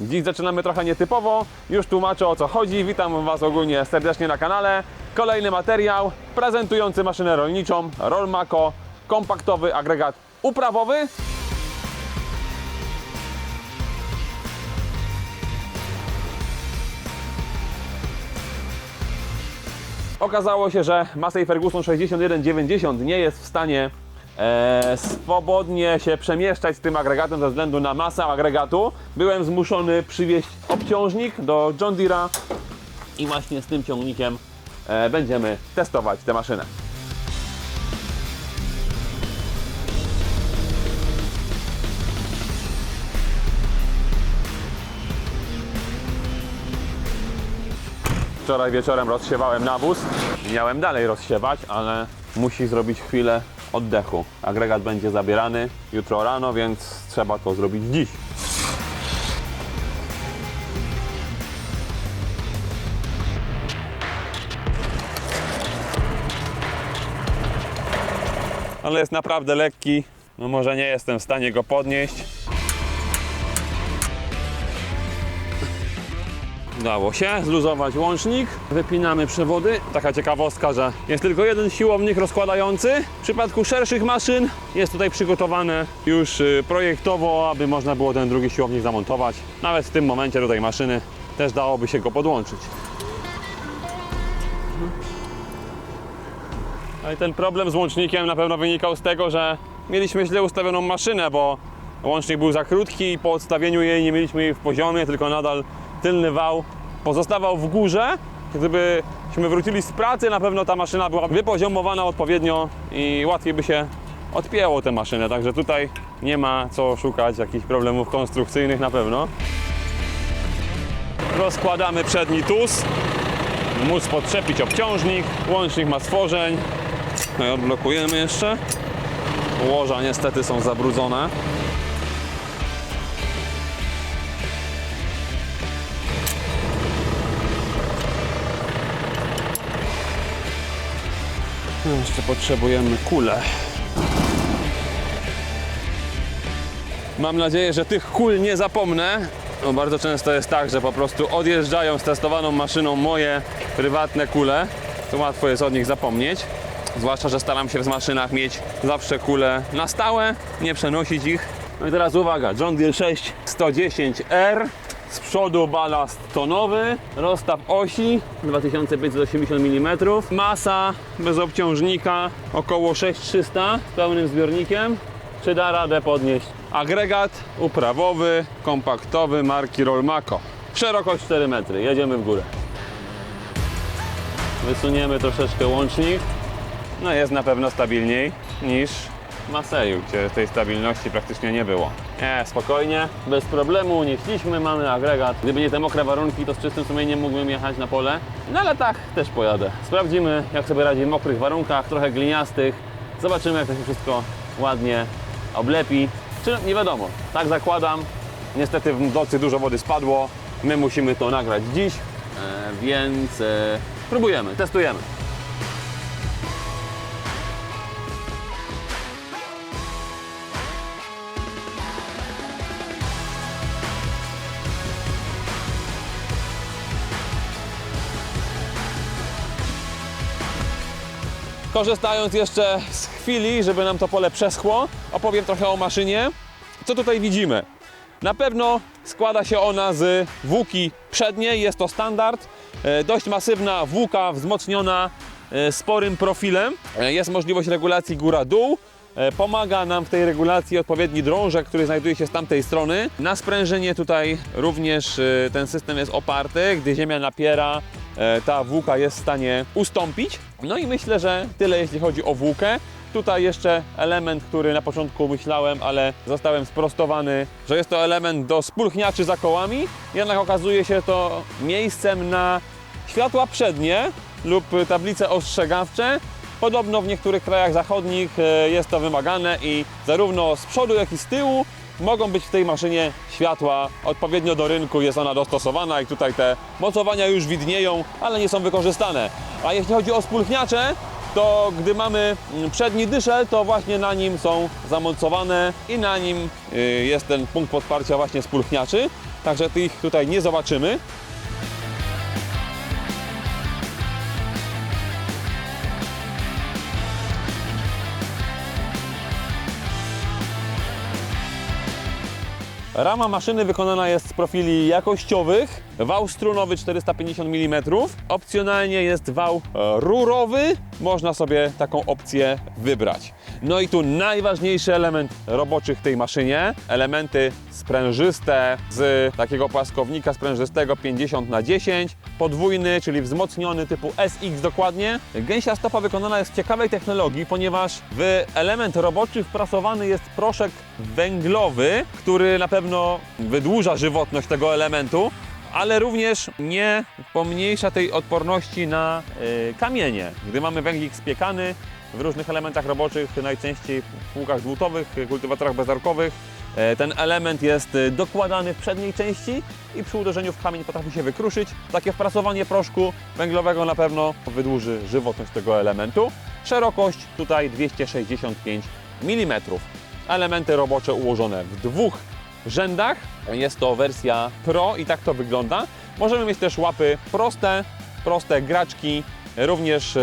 Dziś zaczynamy trochę nietypowo, już tłumaczę o co chodzi. Witam Was ogólnie serdecznie na kanale. Kolejny materiał prezentujący maszynę rolniczą Rolmako, kompaktowy agregat uprawowy. Okazało się, że Massey Ferguson 6190 nie jest w stanie e, swobodnie się przemieszczać z tym agregatem ze względu na masę agregatu. Byłem zmuszony przywieźć obciążnik do John Deere'a i właśnie z tym ciągnikiem e, będziemy testować tę maszynę. Wczoraj wieczorem rozsiewałem nawóz. Miałem dalej rozsiewać, ale musi zrobić chwilę oddechu. Agregat będzie zabierany jutro rano, więc trzeba to zrobić dziś. Ale jest naprawdę lekki. No może nie jestem w stanie go podnieść. Udało się zluzować łącznik, wypinamy przewody. Taka ciekawostka, że jest tylko jeden siłownik rozkładający. W przypadku szerszych maszyn jest tutaj przygotowane już y, projektowo, aby można było ten drugi siłownik zamontować. Nawet w tym momencie tej maszyny też dałoby się go podłączyć. Ale ten problem z łącznikiem na pewno wynikał z tego, że mieliśmy źle ustawioną maszynę, bo łącznik był za krótki i po odstawieniu jej nie mieliśmy jej w poziomie, tylko nadal tylny wał pozostawał w górze. Gdybyśmy wrócili z pracy, na pewno ta maszyna była wypoziomowana odpowiednio i łatwiej by się odpięło tę maszynę. Także tutaj nie ma co szukać jakichś problemów konstrukcyjnych na pewno. Rozkładamy przedni tus, móc podczepić obciążnik, łącznik ma stworzeń. No odblokujemy jeszcze. Łoża niestety są zabrudzone. Jeszcze potrzebujemy kulę. Mam nadzieję, że tych kul nie zapomnę. No, bardzo często jest tak, że po prostu odjeżdżają z testowaną maszyną moje prywatne kule. To łatwo jest od nich zapomnieć. Zwłaszcza, że staram się w maszynach mieć zawsze kule na stałe, nie przenosić ich. No i teraz uwaga, John Deere 6 110R. Z przodu balast tonowy, rozstaw osi 2580 mm, masa bez obciążnika około 6300 z pełnym zbiornikiem. Czy da radę podnieść agregat uprawowy, kompaktowy marki Rolmako. Szerokość 4 metry, jedziemy w górę. Wysuniemy troszeczkę łącznik. No jest na pewno stabilniej niż Maseju, gdzie tej stabilności praktycznie nie było. Nie, spokojnie, bez problemu unieśliśmy, mamy agregat. Gdyby nie te mokre warunki, to z czystym sumieniem mógłbym jechać na pole. No ale tak, też pojadę. Sprawdzimy, jak sobie radzi w mokrych warunkach, trochę gliniastych. Zobaczymy, jak to się wszystko ładnie oblepi. Czy nie wiadomo, tak zakładam. Niestety w nocy dużo wody spadło. My musimy to nagrać dziś, e, więc e, próbujemy, testujemy. Korzystając jeszcze z chwili, żeby nam to pole przeschło, opowiem trochę o maszynie. Co tutaj widzimy? Na pewno składa się ona z włóki przedniej, jest to standard. E, Dość masywna włóka wzmocniona e, sporym profilem. E, Jest możliwość regulacji góra-dół. Pomaga nam w tej regulacji odpowiedni drążek, który znajduje się z tamtej strony. Na sprężynie tutaj również ten system jest oparty. Gdy ziemia napiera, ta włóka jest w stanie ustąpić. No i myślę, że tyle jeśli chodzi o włókę. Tutaj jeszcze element, który na początku myślałem, ale zostałem sprostowany, że jest to element do spulchniaczy za kołami. Jednak okazuje się to miejscem na światła przednie lub tablice ostrzegawcze. Podobno w niektórych krajach zachodnich e, jest to wymagane i zarówno z przodu, jak i z tyłu mogą być w tej maszynie światła odpowiednio do rynku, jest ona dostosowana i tutaj te mocowania już widnieją, ale nie są wykorzystane. A jeśli chodzi o spulchniacze, to gdy mamy mm, przedni dyszel, to właśnie na nim są zamocowane i na nim y, jest ten punkt podparcia właśnie spulchniaczy. także tych tutaj nie zobaczymy. Rama maszyny wykonana jest z profili jakościowych. Wał strunowy 450 mm. Opcjonalnie jest wał e, rurowy. Można sobie taką opcję wybrać. No i tu najważniejszy element roboczy w tej maszynie. Elementy sprężyste z takiego płaskownika sprężystego 50 na 10 podwójny, czyli wzmocniony typu SX dokładnie. Gęsia stopa wykonana jest z ciekawej technologii, ponieważ w element roboczy wprasowany jest proszek węglowy, który na pewno wydłuża żywotność tego elementu, ale również nie pomniejsza tej odporności na y, kamienie. Gdy mamy węglik spiekany w różnych elementach roboczych, najczęściej w pługach dłutowych, kultywatorach bezarkowych, e, ten element jest y, dokładany w przedniej części i przy uderzeniu w kamień potrafi się wykruszyć. Takie wprasowanie proszku węglowego na pewno wydłuży żywotność tego elementu. Szerokość tutaj 265 mm. Elementy robocze ułożone w dwóch rzędach. Jest to wersja Pro i tak to wygląda. Możemy mieć też łapy proste, proste graczki, również e,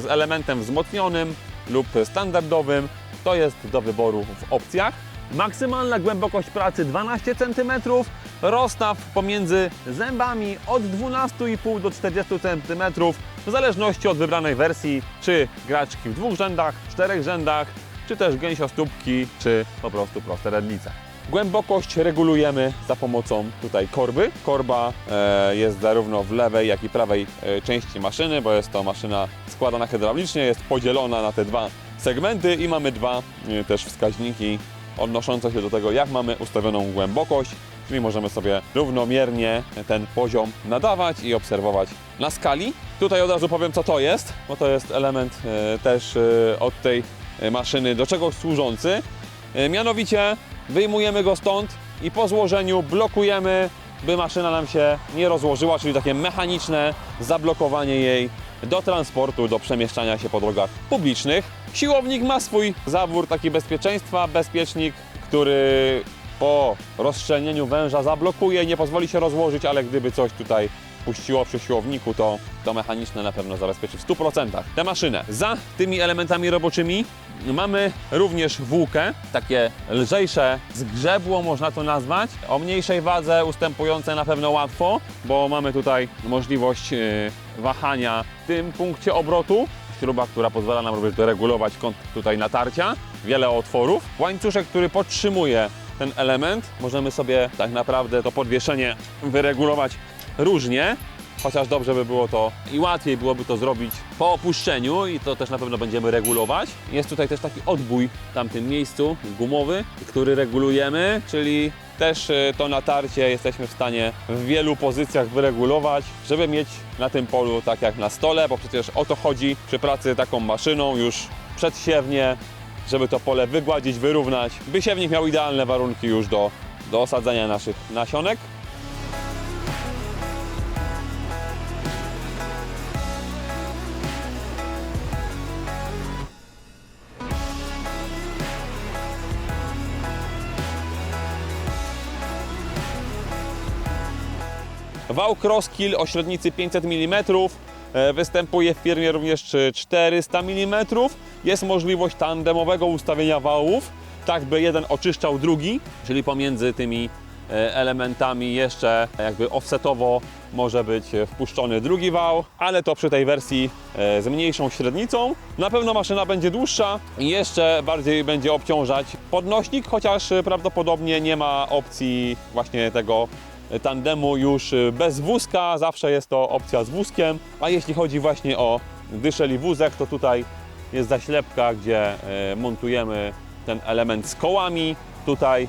z elementem wzmocnionym lub standardowym. To jest do wyboru w opcjach. Maksymalna głębokość pracy 12 cm, rozstaw pomiędzy zębami od 12,5 do 40 cm, w zależności od wybranej wersji, czy graczki w dwóch rzędach, czterech rzędach, czy też gęsiostópki, czy po prostu proste redlice. Głębokość regulujemy za pomocą tutaj korby. Korba e, jest zarówno w lewej, jak i prawej e, części maszyny, bo jest to maszyna składana hydraulicznie, jest podzielona na te dwa segmenty i mamy dwa e, też wskaźniki odnoszące się do tego, jak mamy ustawioną głębokość, czyli możemy sobie równomiernie ten poziom nadawać i obserwować na skali. Tutaj od razu powiem, co to jest, bo to jest element też od tej maszyny do czegoś służący. Mianowicie wyjmujemy go stąd i po złożeniu blokujemy, by maszyna nam się nie rozłożyła, czyli takie mechaniczne zablokowanie jej do transportu, do przemieszczania się po drogach publicznych. Siłownik ma swój zawór taki bezpieczeństwa, bezpiecznik, który po rozszczelnieniu węża zablokuje nie pozwoli się rozłożyć, ale gdyby coś tutaj puściło przy siłowniku, to to mechaniczne na pewno zabezpieczy w 100% tę maszynę. Za tymi elementami roboczymi mamy również włókę, takie lżejsze zgrzebło można to nazwać, o mniejszej wadze, ustępujące na pewno łatwo, bo mamy tutaj możliwość yy, wahania w tym punkcie obrotu. Śruba, która pozwala nam również doregulować kąt tutaj natarcia, wiele otworów. Łańcuszek, który podtrzymuje ten element. Możemy sobie tak naprawdę to podwieszenie wyregulować różnie, chociaż dobrze by było to i łatwiej byłoby to zrobić po opuszczeniu i to też na pewno będziemy regulować. Jest tutaj też taki odbój w tamtym miejscu gumowy, który regulujemy, czyli też y, to natarcie jesteśmy w stanie w wielu pozycjach wyregulować, żeby mieć na tym polu tak jak na stole, bo przecież o to chodzi przy pracy taką maszyną już przedsiewnie, żeby to pole wygładzić, wyrównać, by siewnik miał idealne warunki już do, do osadzenia naszych nasionek. Wał Crosskill o średnicy 500 mm. e, Występuje w firmie również e, 400 mm. Jest możliwość tandemowego ustawienia wałów, tak by jeden oczyszczał drugi, czyli pomiędzy tymi e, elementami jeszcze jakby offsetowo może być wpuszczony drugi wał, ale to przy tej wersji e, z mniejszą średnicą. Na pewno maszyna będzie dłuższa i jeszcze bardziej będzie obciążać podnośnik, chociaż prawdopodobnie nie ma opcji właśnie tego tandemu już y, bez wózka, zawsze jest to opcja z wózkiem, a jeśli chodzi właśnie o dyszeli wózek, to tutaj jest zaślepka, gdzie y, montujemy ten element z kołami, tutaj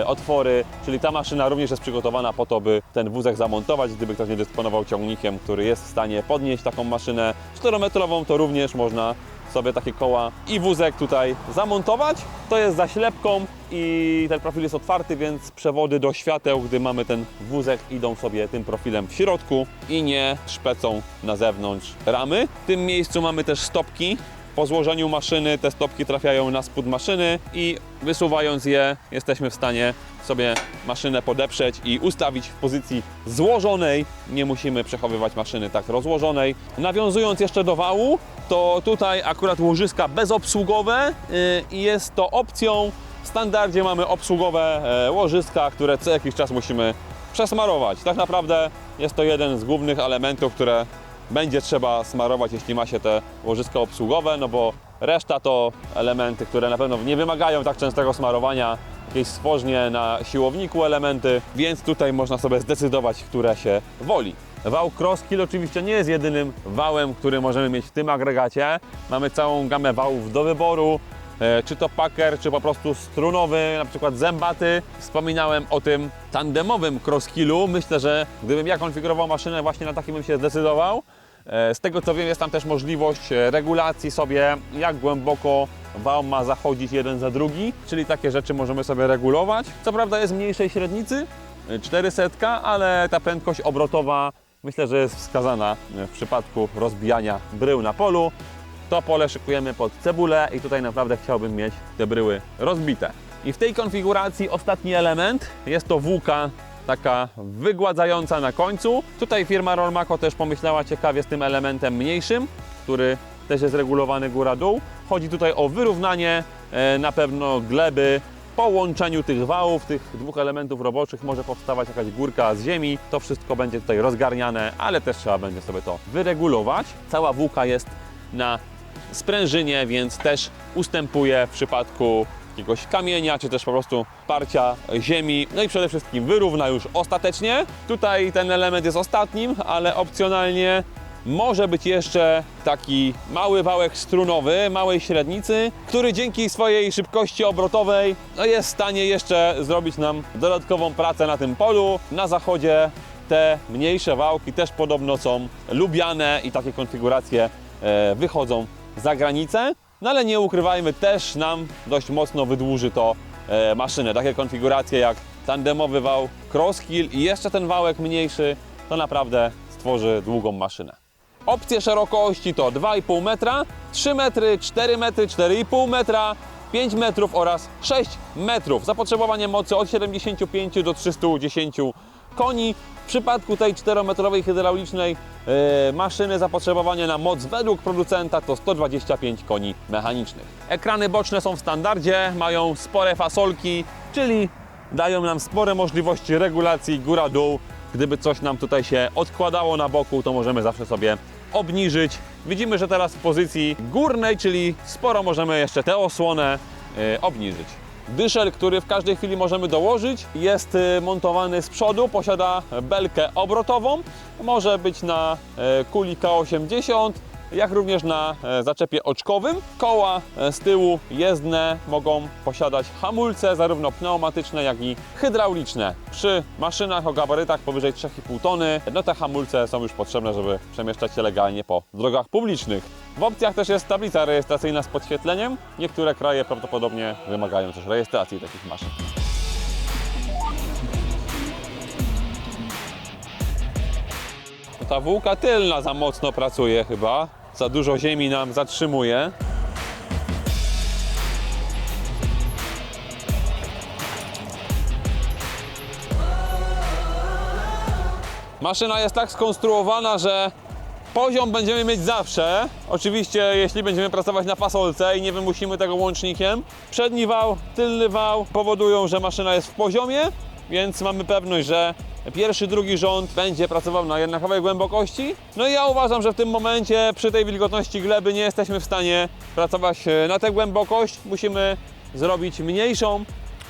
y, otwory, czyli ta maszyna również jest przygotowana po to, by ten wózek zamontować, gdyby ktoś nie dysponował ciągnikiem, który jest w stanie podnieść taką maszynę 4-metrową, to również można sobie takie koła i wózek tutaj zamontować. To jest zaślepką i ten profil jest otwarty, więc przewody do świateł, gdy mamy ten wózek, idą sobie tym profilem w środku i nie szpecą na zewnątrz ramy. W tym miejscu mamy też stopki Po złożeniu maszyny te stopki trafiają na spód maszyny i wysuwając je jesteśmy w stanie sobie maszynę podeprzeć i ustawić w pozycji złożonej. Nie musimy przechowywać maszyny tak rozłożonej. Nawiązując jeszcze do wału, to tutaj akurat łożyska bezobsługowe yy, i jest to opcją. W standardzie mamy obsługowe e, łożyska, które co jakiś czas musimy przesmarować. Tak naprawdę jest to jeden z głównych elementów, które będzie trzeba smarować, jeśli ma się te łożyska obsługowe, no bo reszta to elementy, które na pewno nie wymagają tak częstego smarowania, jakieś stworznie na siłowniku elementy, więc tutaj można sobie zdecydować, które się woli. Wał Crosskill oczywiście nie jest jedynym wałem, który możemy mieć w tym agregacie. Mamy całą gamę wałów do wyboru, e, czy to packer, czy po prostu strunowy, na przykład zębaty. Wspominałem o tym tandemowym crosskillu. Myślę, że gdybym ja konfigurował maszynę, właśnie na takim bym się zdecydował. E, Z tego co wiem, jest tam też możliwość e, regulacji sobie, jak głęboko wał ma zachodzić jeden za drugi, czyli takie rzeczy możemy sobie regulować. Co prawda jest mniejszej średnicy, e, 400, ale ta prędkość obrotowa myślę, że jest wskazana e, w przypadku rozbijania brył na polu. To pole szykujemy pod cebulę i tutaj naprawdę chciałbym mieć te bryły rozbite. I w tej konfiguracji ostatni element jest to włóka taka wygładzająca na końcu. Tutaj firma Rolmako też pomyślała ciekawie z tym elementem mniejszym, który też jest regulowany góra-dół. Chodzi tutaj o wyrównanie e, na pewno gleby. Po łączeniu tych wałów, tych dwóch elementów roboczych może powstawać jakaś górka z ziemi. To wszystko będzie tutaj rozgarniane, ale też trzeba będzie sobie to wyregulować. Cała włóka jest na sprężynie, więc też ustępuje w przypadku jakiegoś kamienia, czy też po prostu parcia ziemi. No i przede wszystkim wyrówna już ostatecznie. Tutaj ten element jest ostatnim, ale opcjonalnie może być jeszcze taki mały wałek strunowy, małej średnicy, który dzięki swojej szybkości obrotowej no jest w stanie jeszcze zrobić nam dodatkową pracę na tym polu. Na zachodzie te mniejsze wałki też podobno są lubiane i takie konfiguracje e, wychodzą za granicę. No ale nie ukrywajmy, też nam dość mocno wydłuży to e, maszynę. Takie konfiguracje jak tandemowy wał crosskill i jeszcze ten wałek mniejszy, to naprawdę stworzy długą maszynę. Opcje szerokości to 2,5 metra, 3 metry, 4 metry, 4,5 metra, 5 metrów oraz 6 metrów. Zapotrzebowanie mocy od 75 do 310 koni. W przypadku tej 4-metrowej hydraulicznej e, maszyny zapotrzebowanie na moc według producenta to 125 koni mechanicznych. Ekrany boczne są w standardzie, mają spore fasolki, czyli dają nam spore możliwości regulacji góra-dół. Gdyby coś nam tutaj się odkładało na boku, to możemy zawsze sobie obniżyć. Widzimy, że teraz w pozycji górnej, czyli sporo możemy jeszcze tę osłonę e, obniżyć. Dyszel, który w każdej chwili możemy dołożyć, jest e, montowany z przodu, posiada belkę obrotową, może być na e, kuli K80, jak również na e, zaczepie oczkowym. Koła e, z tyłu jezdne mogą posiadać hamulce, zarówno pneumatyczne, jak i hydrauliczne. Przy maszynach o gabarytach powyżej 3,5 tony, no te hamulce są już potrzebne, żeby przemieszczać się legalnie po drogach publicznych. W opcjach też jest tablica rejestracyjna z podświetleniem. Niektóre kraje prawdopodobnie wymagają też rejestracji takich maszyn. Ta włóka tylna za mocno pracuje chyba. Za dużo ziemi nam zatrzymuje. Maszyna jest tak skonstruowana, że poziom będziemy mieć zawsze. Oczywiście, jeśli będziemy pracować na fasolce i nie wymusimy tego łącznikiem. Przedni wał, tylny wał powodują, że maszyna jest w poziomie, więc mamy pewność, że pierwszy, drugi rząd będzie pracował na jednakowej głębokości. No i ja uważam, że w tym momencie przy tej wilgotności gleby nie jesteśmy w stanie pracować e, na tę głębokość. Musimy zrobić mniejszą,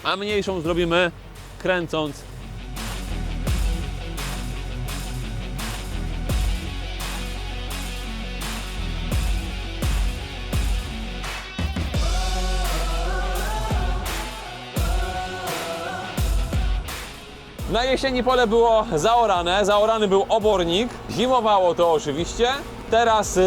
a mniejszą zrobimy kręcąc jesieni pole było zaorane, zaorany był obornik, zimowało to oczywiście. Teraz yy,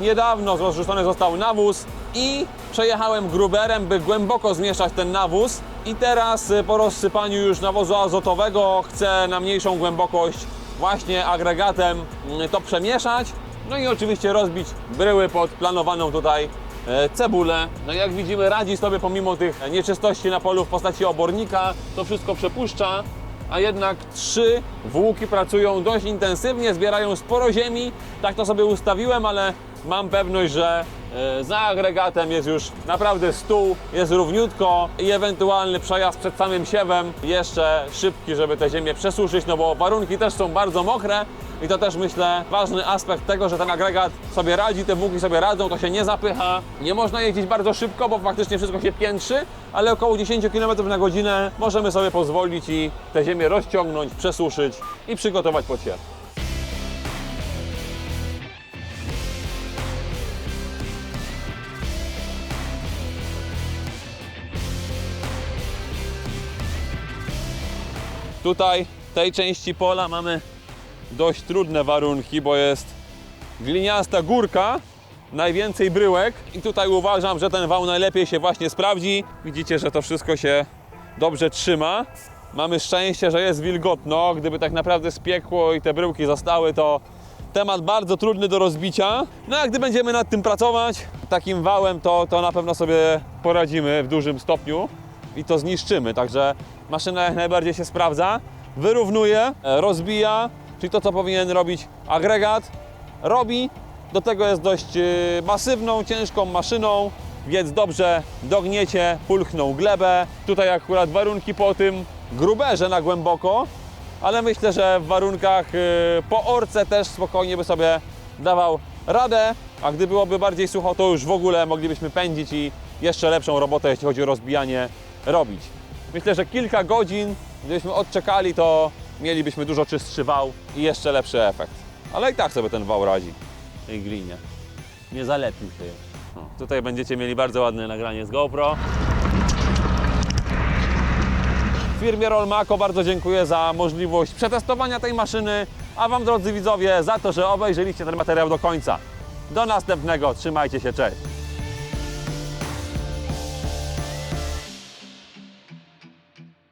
niedawno rozrzucony został nawóz i przejechałem gruberem, by głęboko zmieszać ten nawóz. I teraz yy, po rozsypaniu już nawozu azotowego chcę na mniejszą głębokość właśnie agregatem yy, to przemieszać. No i oczywiście rozbić bryły pod planowaną tutaj e, cebulę. No jak widzimy radzi sobie pomimo tych nieczystości na polu w postaci obornika, to wszystko przepuszcza, a jednak trzy włóki pracują dość intensywnie, zbierają sporo ziemi. Tak to sobie ustawiłem, ale mam pewność, że za agregatem jest już naprawdę stół, jest równiutko i ewentualny przejazd przed samym siewem jeszcze szybki, żeby te ziemię przesuszyć, no bo warunki też są bardzo mokre i to też myślę ważny aspekt tego, że ten agregat sobie radzi, te włóki sobie radzą, to się nie zapycha. Nie można jeździć bardzo szybko, bo faktycznie wszystko się piętrzy, ale około 10 km na godzinę możemy sobie pozwolić i tę ziemię rozciągnąć, przesuszyć i przygotować pod siew. Tutaj w tej części pola mamy dość trudne warunki, bo jest gliniasta górka, najwięcej bryłek i tutaj uważam, że ten wał najlepiej się właśnie sprawdzi. Widzicie, że to wszystko się dobrze trzyma. Mamy szczęście, że jest wilgotno. Gdyby tak naprawdę spiekło i te bryłki zostały, to temat bardzo trudny do rozbicia. No a gdy będziemy nad tym pracować, takim wałem, to, to na pewno sobie poradzimy w dużym stopniu i to zniszczymy. Także maszyna jak najbardziej się sprawdza, wyrównuje, e, rozbija, czyli to, co powinien robić agregat, robi. Do tego jest dość e, masywną, ciężką maszyną, więc dobrze dogniecie pulchną glebę. Tutaj akurat warunki po tym gruberze na głęboko, ale myślę, że w warunkach e, po orce też spokojnie by sobie dawał radę, a gdy byłoby bardziej sucho, to już w ogóle moglibyśmy pędzić i jeszcze lepszą robotę, jeśli chodzi o rozbijanie, robić. Myślę, że kilka godzin, gdybyśmy odczekali, to mielibyśmy dużo czystszy wał i jeszcze lepszy efekt. Ale i tak sobie ten wał radzi w tej glinie. Nie zalepił się już. No, tutaj będziecie mieli bardzo ładne nagranie z GoPro. Firmie Rolmako bardzo dziękuję za możliwość przetestowania tej maszyny, a Wam drodzy widzowie za to, że obejrzeliście ten materiał do końca. Do następnego, trzymajcie się, cześć!